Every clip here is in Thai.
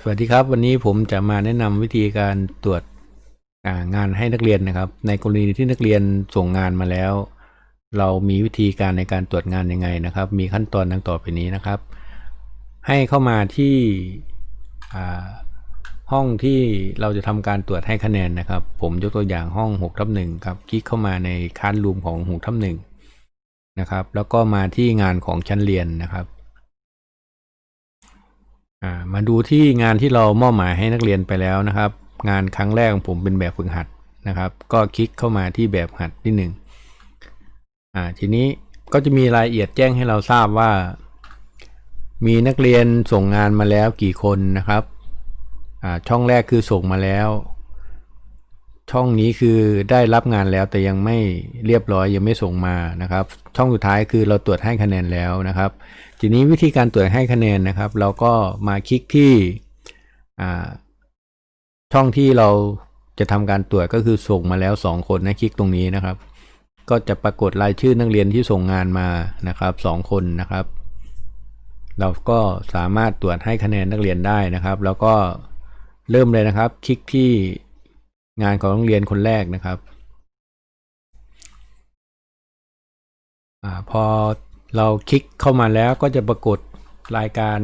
สวัสดีครับ วันนี้ผมจะมาแนะนำวิธีการตรวจงานให้นักเรียนนะครับ ในกรณีที่นักเรียนส่งงานมาแล้ว เรามีวิธีการในการตรวจงานยังไงนะครับ มีขั้นตอนดังต่อไปนี้นะครับ ให้เข้ามาที่ห้องที่เราจะทำการตรวจให้คะแนนนะครับ ผมยกตัวอย่างห้อง6ทับหนึ่งครับคลิกเข้ามาในคัสรูมของ6ทับหนึ่งนะครับ แล้วก็มาที่งานของชั้นเรียนนะครับ มาดูที่งานที่เรามอบหมายให้นักเรียนไปแล้วนะครับ งานครั้งแรกของผมเป็นแบบฝึกหัดนะครับ ก็คลิกเข้ามาที่แบบหัดที่หนึ่งอ่าทีนี้ก็จะมีรายละเอียดแจ้งให้เราทราบว่า มีนักเรียนส่งงานมาแล้วกี่คนนะครับอ่าช่องแรกคือส่งมาแล้ว ช่องนี้คือได้รับงานแล้วแต่ยังไม่เรียบร้อยยังไม่ส่งมานะครับ ช่องสุดท้ายคือเราตรวจให้คะแนนแล้วนะครับ ทีนี้วิธีการตรวจให้คะแนนนะครับ เราก็มาคลิกที่ช่องที่เราจะทำการตรวจก็คือส่งมาแล้ว 2 คนนะคลิกตรงนี้นะครับ ก็จะปรากฏรายชื่อนักเรียนที่ส่งงานมานะครับ2คนนะครับ เราก็สามารถตรวจให้คะแนนนักเรียนได้นะครับ แล้วก็เริ่มเลยนะครับ คลิกที่ งานของนักเรียนคนแรกนะครับอพอเราคลิกเข้ามาแล้วก็จะปรากฏรายการ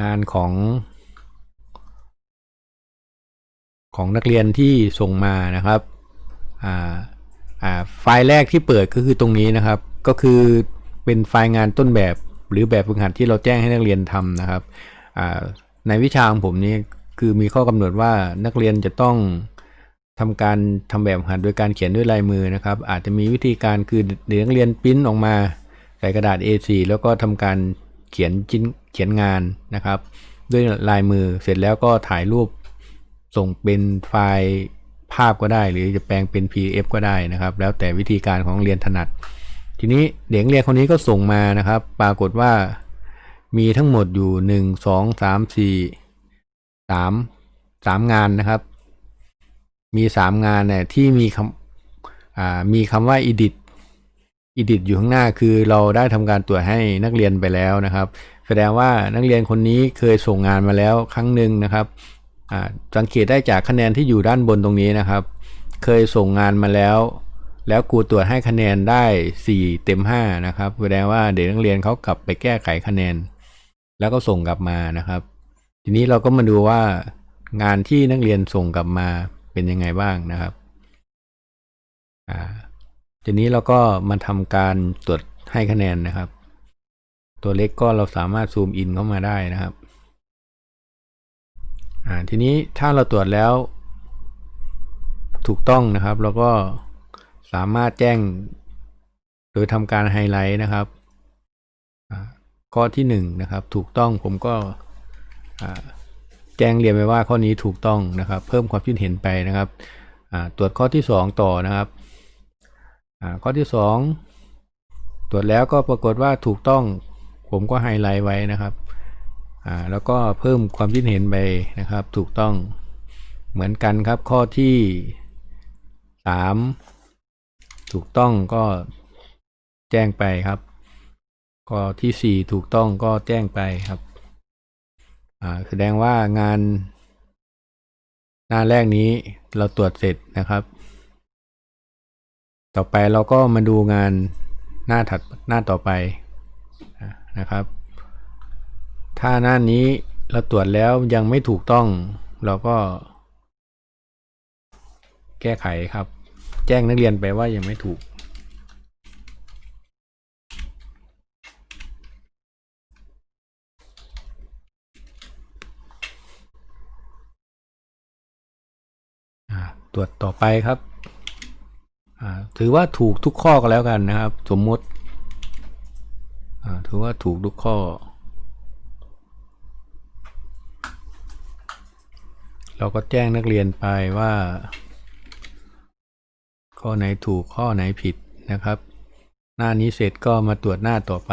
งานของ ของนักเรียนที่ส่งมานะครับไฟล์แรกที่เปิดก็คือตรงนี้นะครับ ก็คือเป็นไฟล์งานต้นแบบหรือแบบฝึกหัดที่เราแจ้งให้นักเรียนทำนะครับในวิชาของผมนี้ คือมีข้อกำหนดว่านักเรียนจะต้องทำการทำแบบหัดโดยการเขียนด้วยลายมือนะครับ อาจจะมีวิธีการคือเด็กนักเรียนปริ้นออกมาใส่กระดาษ A4 แล้วก็ทำการเขียนจิ้นเขียนงานนะครับ ด้วยลายมือเสร็จแล้วก็ถ่ายรูปส่งเป็นไฟล์ภาพก็ได้ หรือจะแปลงเป็น PDF ก็ได้นะครับ แล้วแต่วิธีการของเรียนถนัด ทีนี้เด็กเรียนคนนี้ก็ส่งมานะครับ ปรากฏว่ามีทั้งหมดอยู่ 1 2 3 4 3 3งานนะครับ มี3งานเนี่ยที่มีคำมีคำว่า edit edit อยู่ข้างหน้าคือเราได้ทำการตรวจให้นักเรียนไปแล้วนะครับ แสดงว่านักเรียนคนนี้เคยส่งงานมาแล้วครั้งหนึ่งนะครับสังเกตได้จากคะแนนที่อยู่ด้านบนตรงนี้นะครับ เคยส่งงานมาแล้ว แล้วครูตรวจให้คะแนนได้ 4 เต็ม 5 นะครับแสดงว่าเด็กนักเรียนเขากลับไปแก้ไขคะแนน แล้วก็ส่งกลับมานะครับ ทีนี้เราก็มาดูว่างานที่นักเรียนส่งกลับมาเป็นยังไงบ้างนะครับอ่าทีนี้เราก็มาทำการตรวจให้คะแนนนะครับ ตัวเล็กก็เราสามารถซูมอินเข้ามาได้นะครับอ่าทีนี้ถ้าเราตรวจแล้ว ถูกต้องนะครับ เราก็สามารถแจ้งโดยทำการไฮไลท์นะครับข้อที่1นนะครับ ถูกต้องผมก็ แจ้งเรียนไปว่าข้อนี้ถูกต้องนะครับ เพิ่มความคิดเห็นไปนะครับตรวจข้อที่ 2 ต่อนะครับข้อที่ 2 ตรวจแล้วก็ปรากฏว่าถูกต้องผมก็ไฮไลท์ไว้นะครับแล้วก็เพิ่มความคิดเห็นไปนะครับ ถูกต้องเหมือนกันครับข้อที่ 3 ถูกต้องก็แจ้งไปครับ ข้อที่ 4 ถูกต้องก็แจ้งไปครับ แสดงว่างาน หน้าแรกนี้เราตรวจเสร็จนะครับ ต่อไปเราก็มาดูงานหน้าถัดหน้าต่อไปนะครับ ถ้าหน้านี้เราตรวจแล้วยังไม่ถูกต้อง เราก็ แก้ไขครับ แจ้งนักเรียนไปว่ายังไม่ถูกต รวจต่อไปครับถือว่าถูกทุกข้อก็แล้วกันนะครับ สมมติถือว่าถูกทุกข้อ เราก็แจ้งนักเรียนไปว่า ข้อไหนถูกข้อไหนผิดนะครับ หน้านี้เสร็จก็มาตรวจหน้าต่อไป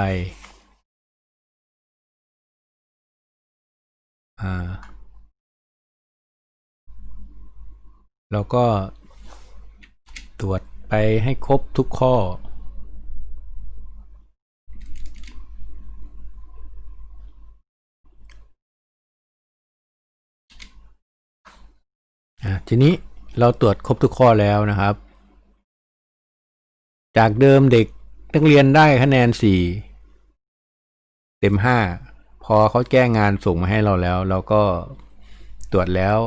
อ่า เราก็ตรวจไปให้ครบทุกข้อ ทีนี้เราตรวจครบทุกข้อแล้วนะครับ จากเดิมเด็กนักเรียนได้คะแนนสี่เต็มห้าพอเขาแก้งานส่งมาให้เราแล้ว เราก็ตรวจแล้ว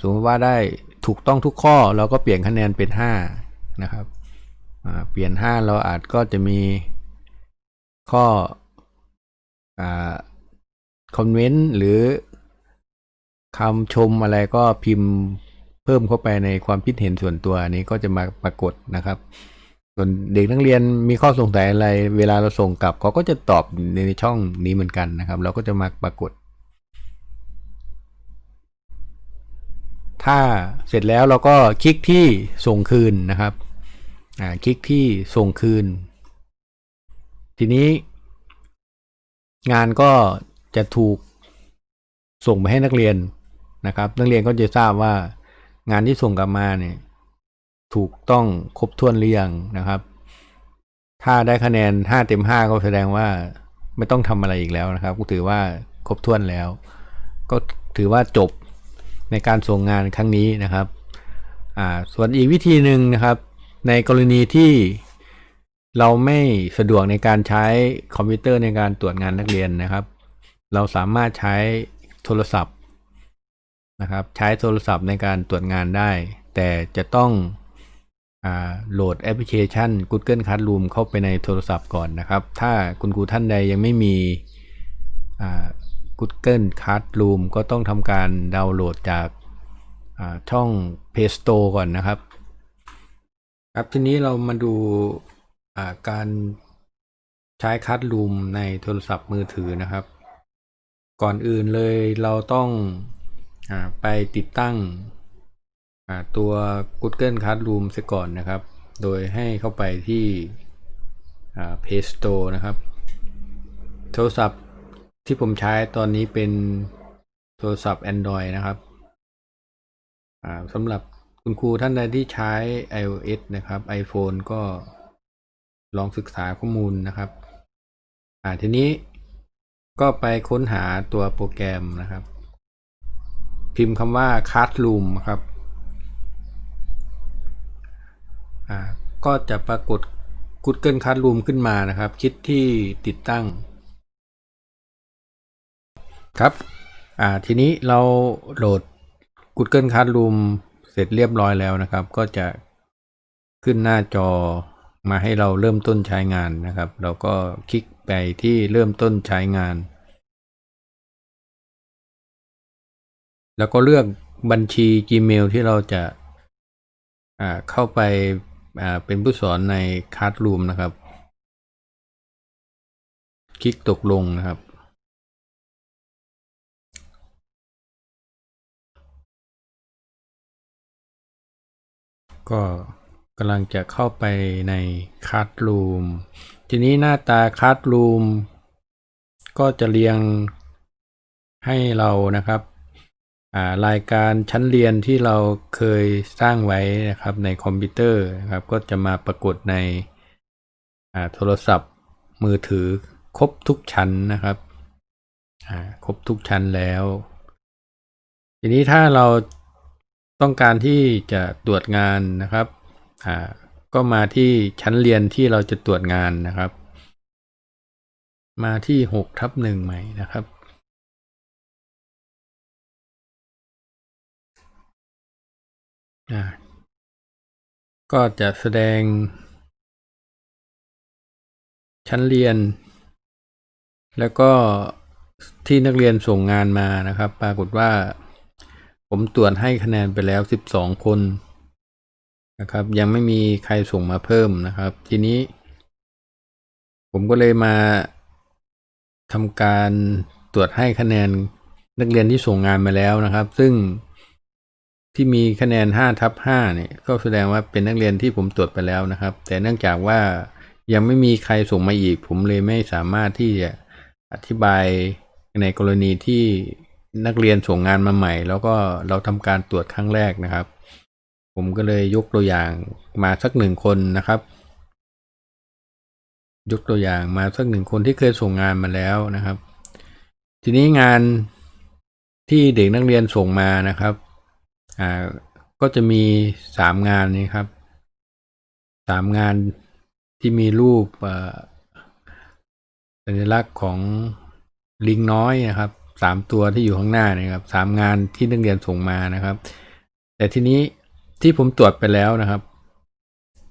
สมมติว่าได้ ถูกต้องทุกข้อเราก็เปลี่ยนคะแนนเป็นห้านะครับเปลี่ยนห้าเราอาจก็จะมีข้ออคอมเมนต์หรือคำชมอะไรก็พิมพ์เพิ่มเข้าไปในความคิดเห็นส่วนตัวนนี้ก็จะมาปรากฏนะครับ ส่วนเด็กนักเรียนมีข้อสงสัยอะไร เวลาเราส่งกลับเขาก็จะตอบในช่องนี้เหมือนกันนะครับ เราก็จะมาปรากฏ ถ้าเสร็จแล้วเราก็คลิกที่ส่งคืนนะครับอ่าคลิกที่ส่งคืน ทีนี้ งานก็จะถูกส่งไปให้นักเรียนนะครับ นักเรียนก็จะทราบว่างานที่ส่งกลับมาเนี่ยถูกต้องครบถ้วนหรือยังนะครับ ถ้าได้คะแนน 5 เต็ม 5 ก็แสดงว่าไม่ต้องทำอะไรอีกแล้วนะครับก็ถือว่าครบถ้วนแล้ว ก็ถือว่าจบ ในการส่งงานครั้งนี้นะครับส่วนอีกวิธีหนึ่งนะครับ ในกรณีที่เราไม่สะดวกในการใช้คอมพิวเตอร์ในการตรวจงานนักเรียนนะครับ เราสามารถใช้โทรศัพท์นะครับ ใช้โทรศัพท์ในการตรวจงานได้ แต่จะต้องอโหลดแอปพลิเคชัน Google Classroom เข้าไปในโทรศัพท์ก่อนนะครับ ถ้าคุณครูท่านใดยังไม่มีอ่า Google Classroom ก็ต้องทำการดาวน์โหลดจากาช่อง Play Store ก่อนนะครับ ครับทีนี้เรามาดูาการใช้ Classroom ในโทรศัพท์มือถือนะครับ ก่อนอื่นเลยเราต้องอไปติดตั้งตัว Google Classroom เสียก่อนนะครับ โดยให้เข้าไปที่ Play Store นะครับ โทรศัพท์ ที่ผมใช้ตอนนี้เป็นโทรศัพท์ Android นะครับสำหรับคุณครูท่านใดที่ใช้ iOS นะครับ iPhone ก็ลองศึกษาข้อมูลนะครับอ่าทีนี้ก็ไปค้นหาตัวโปรแกรมนะครับ พิมพ์คำว่า Classroom ครับอ่าก็จะปรากฏ Google Classroom ขึ้นมานะครับคิดที่ติดตั้ง ครับอ่าทีนี้เราโหลด Google Classroom เสร็จเรียบร้อยแล้วนะครับ ก็จะขึ้นหน้าจอมาให้เราเริ่มต้นใช้งานนะครับ เราก็คลิกไปที่เริ่มต้นใช้งาน แล้วก็เลือกบัญชี Gmail ที่เราจะอ่าเข้าไปอ่าเป็นผู้สอนใน Classroom นะครับ คลิกตกลงนะครับ ก็กำลังจะเข้าไปในค a s รูมทีนี้หน้าตาค a s รูมก็จะเรียงให้เรานะครับอ่ารายการชั้นเรียนที่เราเคยสร้างไว้นะครับในคอมพิวเตอร์นะครับก็จะมาปรากฏในอ่าโทรศัพท์มือถือครบทุกชั้นนะครับอ่าครบทุกชั้นแล้ว ทีนี้ถ้าเรา ต้องการที่จะตรวจงานนะครับอ่าก็มาที่ชั้นเรียนที่เราจะตรวจงานนะครับ มาที่หกทับหนึ่งใหม่นะครับก็จะแสดง ชั้นเรียน แล้วก็ที่นักเรียนส่งงานมานะครับ ปรากฏว่า ผมตรวจให้คะแนนไปแล้ว 12 คนนะครับ ยังไม่มีใครส่งมาเพิ่มนะครับ ทีนี้ ผมก็เลยมาทำการตรวจให้คะแนนนักเรียนที่ส่งงานมาแล้วนะครับ ซึ่งที่มีคะแนน5ทับ5เนี่ยก็แสดงว่าเป็นนักเรียนที่ผมตรวจไปแล้วนะครับ แต่เนื่องจากว่ายังไม่มีใครส่งมาอีก ผมเลยไม่สามารถที่จะอธิบายในกรณีที่ นักเรียนส่งงานมาใหม่ แล้วก็เราทำการตรวจครั้งแรกนะครับ ผมก็เลยยกตัวอย่างมาสักหนึ่งคนนะครับ ยกตัวอย่างมาสักหนึ่งคนที่เคยส่งงานมาแล้วนะครับ ทีนี้งานที่เด็กนักเรียนส่งมานะครับอ่าก็จะมีสามงานนี้ครับสามงานที่มีรูปอ่อสัญลักษณ์ของลิงน้อยนะครับ สามตัวที่อยู่ข้างหน้านะครับสามงานที่นักเรียนส่งมานะครับ แต่ทีนี้ที่ผมตรวจไปแล้วนะครับ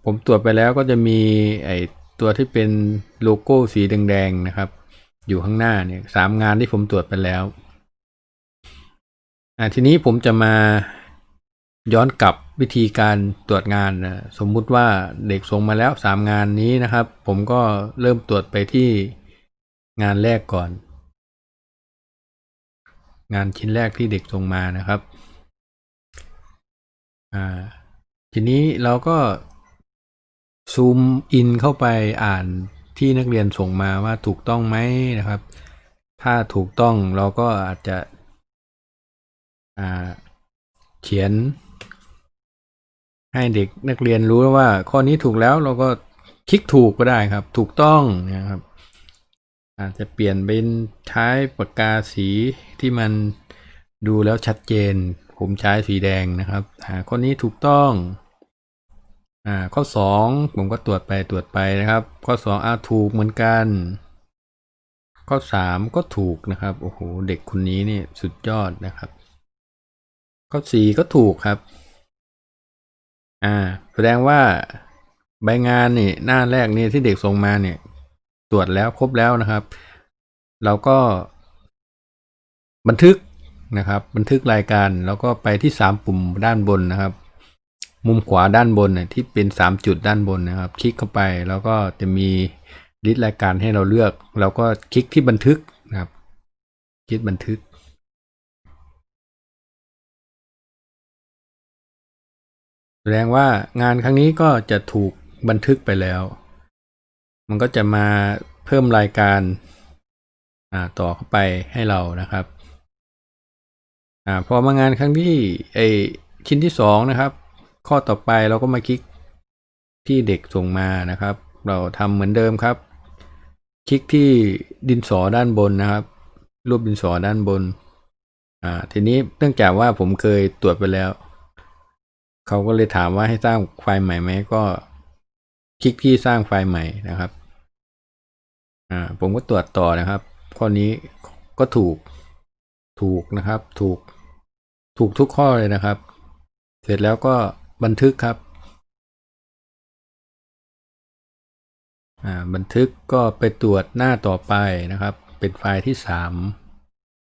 ผมตรวจไปแล้วก็จะมีไอตัวที่เป็นโลโก้สีแดงๆนะครับ อยู่ข้างหน้าเนี่ยสามงานที่ผมตรวจไปแล้วอ่าทีนี้ผมจะมาย้อนกลับวิธีการตรวจงานนะสมมุติว่าเด็กส่งมาแล้วสามงานนี้นะครับ ผมก็เริ่มตรวจไปที่งานแรกก่อน งานชิ้นแรกที่เด็กส่งมานะครับอ่าทีนี้เราก็ซูมอินเข้าไปอ่านที่นักเรียนส่งมาว่าถูกต้องไหมนะครับ ถ้าถูกต้องเราก็อาจจะเขียน ให้เด็กนักเรียนรู้ว่าข้อนี้ถูกแล้วเราก็คลิกถูกก็ได้ครับ ถูกต้องนะครับ อาจจะเปลี่ยนเป็นใช้ปากกาสีที่มันดูแล้วชัดเจน ผมใช้สีแดงนะครับอ่าข้อนี้ถูกต้องอ่าข้อสองผมก็ตรวจไปตรวจไปนะครับ ข้อสองอาถูกเหมือนกัน ข้อสามก็ถูกนะครับโอ้โหเด็กคนนี้นี่สุดยอดนะครับ ข้อสี่ก็ถูกครับอ่าแสดงว่าใบงานนี่หน้าแรกนี่ที่เด็กส่งมาเนี่ย ตรวจแล้วครบแล้วนะครับ เราก็บันทึกนะครับ บันทึกรายการแล้วก็ไปที่สามปุ่มด้านบนนะครับ มุมขวาด้านบนเนี่ยที่เป็นสามจุดด้านบนนะครับ คลิกเข้าไปแล้วก็จะมีลิสต์รายการให้เราเลือก เราก็คลิกที่บันทึกนะครับ คลิกบันทึก แสดงว่างานครั้งนี้ก็จะถูกบันทึกไปแล้ว มันก็จะมาเพิ่มรายการอ่าต่อเข้าไปให้เรานะครับอ่าพอมางานครั้งที่ไอชิ้นที่สองนะครับ ข้อต่อไปเราก็มาคลิกที่เด็กส่งมานะครับ เราทำเหมือนเดิมครับ คลิกที่ดินสอด้านบนนะครับ รูปดินสอด้านบนอ่าทีนี้เนื่องจากว่าผมเคยตรวจไปแล้ว เขาก็เลยถามว่าให้สร้างไฟล์ใหม่ไหมก็ คลิกที่สร้างไฟล์ใหม่นะครับ อ่าผมก็ตรวจต่อนะครับ ข้อนี้ก็ถูกถูกนะครับ ถูกถูกทุกข้อเลยนะครับ เสร็จแล้วก็บันทึกครับอ่าบันทึกก็ไปตรวจหน้าต่อไปนะครับ เป็นไฟล์ที่สาม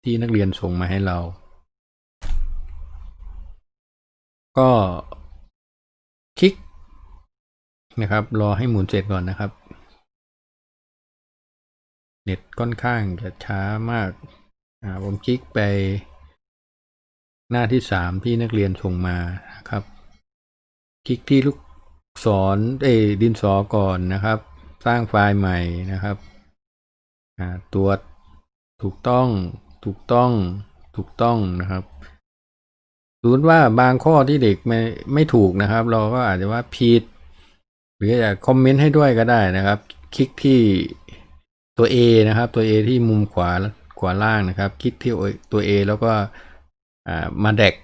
ที่นักเรียนส่งมาให้เรา ก็คลิกนะครับ รอให้หมุนเสร็จก่อนนะครับ เน็ตค่อนข้างจะช้ามาก อ่า ผมคลิกไป หน้าที่สามที่นักเรียนส่งมาครับ คลิกที่ลูกศรเอดินสอก่อนนะครับ สร้างไฟล์ใหม่นะครับ อ่า ตรวจถูกต้อง ถูกต้อง ถูกต้องนะครับสมมติว่าบางข้อที่เด็กไม่ไม่ถูกนะครับ เราก็อาจจะว่าผิด หรืออยากคอมเมนต์ให้ด้วยก็ได้นะครับ คลิกที่ ตัว A นะครับ ตัว A ที่มุมขวาขวาล่างนะครับ คลิกที่ตัว A แล้วก็มาแดก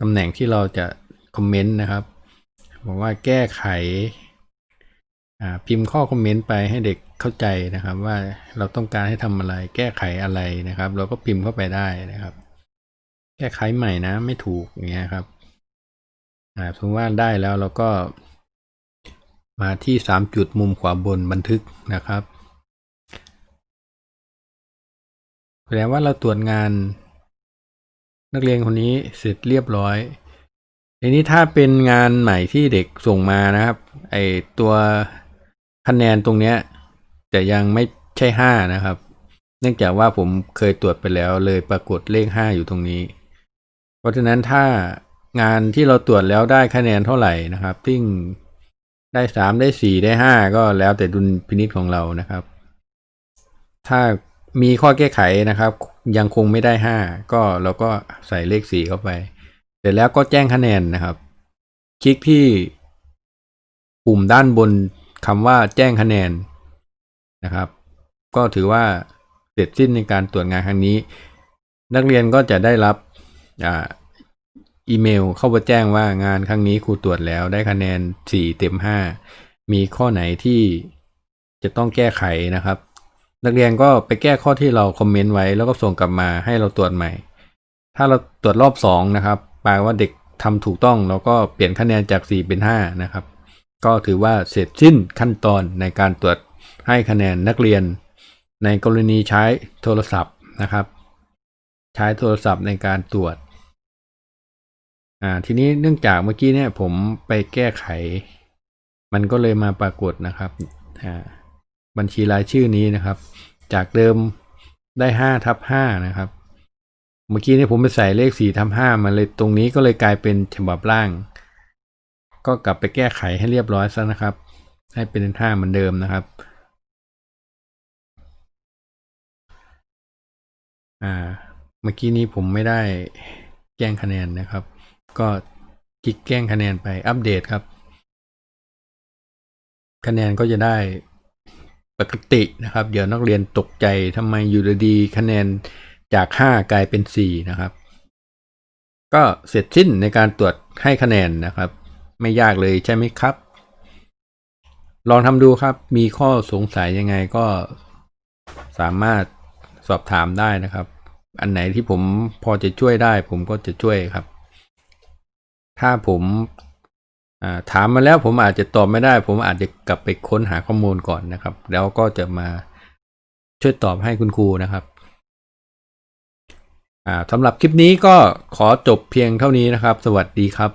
ตำแหน่งที่เราจะคอมเมนต์นะครับบอกว่าแก้ไขพิมพ์ข้อคอมเมนต์ไปให้เด็กเข้าใจนะครับ ว่าเราต้องการให้ทำอะไร แก้ไขอะไรนะครับ เราก็พิมพ์เข้าไปได้นะครับ แก้ไขใหม่นะ ไม่ถูกอย่างเงี้ยครับอ่าสมมติว่าได้แล้วเราก็มาที่สามจุดมุมขวาบนบันทึกนะครับ แสดงว่าเราตรวจงาน นักเรียนคนนี้เสร็จเรียบร้อยทีนี้ถ้าเป็นงานใหม่ที่เด็กส่งมานะครับ ไอตัวคะแนนตรงเนี้ยจะยังไม่ใช่ห้านะครับ เนื่องจากว่าผมเคยตรวจไปแล้วเลยปรากฏเลขห้าอยู่ตรงนี้ เพราะฉะนั้นถ้างานที่เราตรวจแล้วได้คะแนนเท่าไหร่นะครับซึ่งได้สามได้สี่ได้ห้าก็แล้วแต่ดุลพินิจของเรานะครับ ถ้า มีข้อแก้ไขนะครับ ยังคงไม่ได้ห้าก็เราก็ใส่เลขสี่เข้าไป เสร็จแล้วก็แจ้งคะแนนนะครับ คลิกที่ปุ่มด้านบนคำว่าแจ้งคะแนนนะครับ ก็ถือว่าเสร็จสิ้นในการตรวจงานครั้งนี้ นักเรียนก็จะได้รับอีเมลเข้ามาแจ้งว่างานครั้งนี้ครูตรวจแล้วได้คะแนน 4 เต็ม 5 มีข้อไหนที่จะต้องแก้ไขนะครับ นักเรียนก็ไปแก้ข้อที่เราคอมเมนต์ไว้ แล้วก็ส่งกลับมาให้เราตรวจใหม่ ถ้าเราตรวจรอบ2นะครับแปลว่าเด็กทำถูกต้องเราก็เปลี่ยนคะแนนจาก 4 เป็น 5 นะครับ ก็ถือว่าเสร็จสิ้นขั้นตอนในการตรวจให้คะแนนนักเรียน ในกรณีใช้โทรศัพท์นะครับ ใช้โทรศัพท์ในการตรวจอ่าทีนี้เนื่องจากเมื่อกี้เนี่ยผมไปแก้ไข มันก็เลยมาปรากฏนะครับอ่า บัญชีรายชื่อนี้นะครับ จากเดิมได้ห้าทับห้านะครับ เมื่อกี้นี่ผมไปใส่เลขสี่ทับห้ามาเลยตรงนี้ก็เลยกลายเป็นฉบับล่าง ก็กลับไปแก้ไขให้เรียบร้อยซะนะครับ ให้เป็นห้าเหมือนเดิมนะครับ่าเมื่อกี้นี้ผมไม่ได้แจ้งคะแนนนะครับ ก็คลิกแจ้งคะแนนไปอัปเดตครับ คะแนนก็จะได้ กตินะครับ เดี๋ยวนักเรียนตกใจทำไมอยู่ดีคะแนนจาก 5 กลายเป็น 4 นะครับ ก็เสร็จสิ้นในการตรวจให้คะแนนนะครับ ไม่ยากเลยใช่ไหมครับ ลองทำดูครับมีข้อสงสัยยังไงก็สามารถสอบถามได้นะครับ อันไหนที่ผมพอจะช่วยได้ ผมก็จะช่วยครับ ถ้าผม ถามมาแล้วผมอาจจะตอบไม่ได้ ผมอาจจะกลับไปค้นหาข้อมูลก่อนนะครับ แล้วก็จะมาช่วยตอบให้คุณครูนะครับสำหรับคลิปนี้ก็ขอจบเพียงเท่านี้นะครับ สวัสดีครับ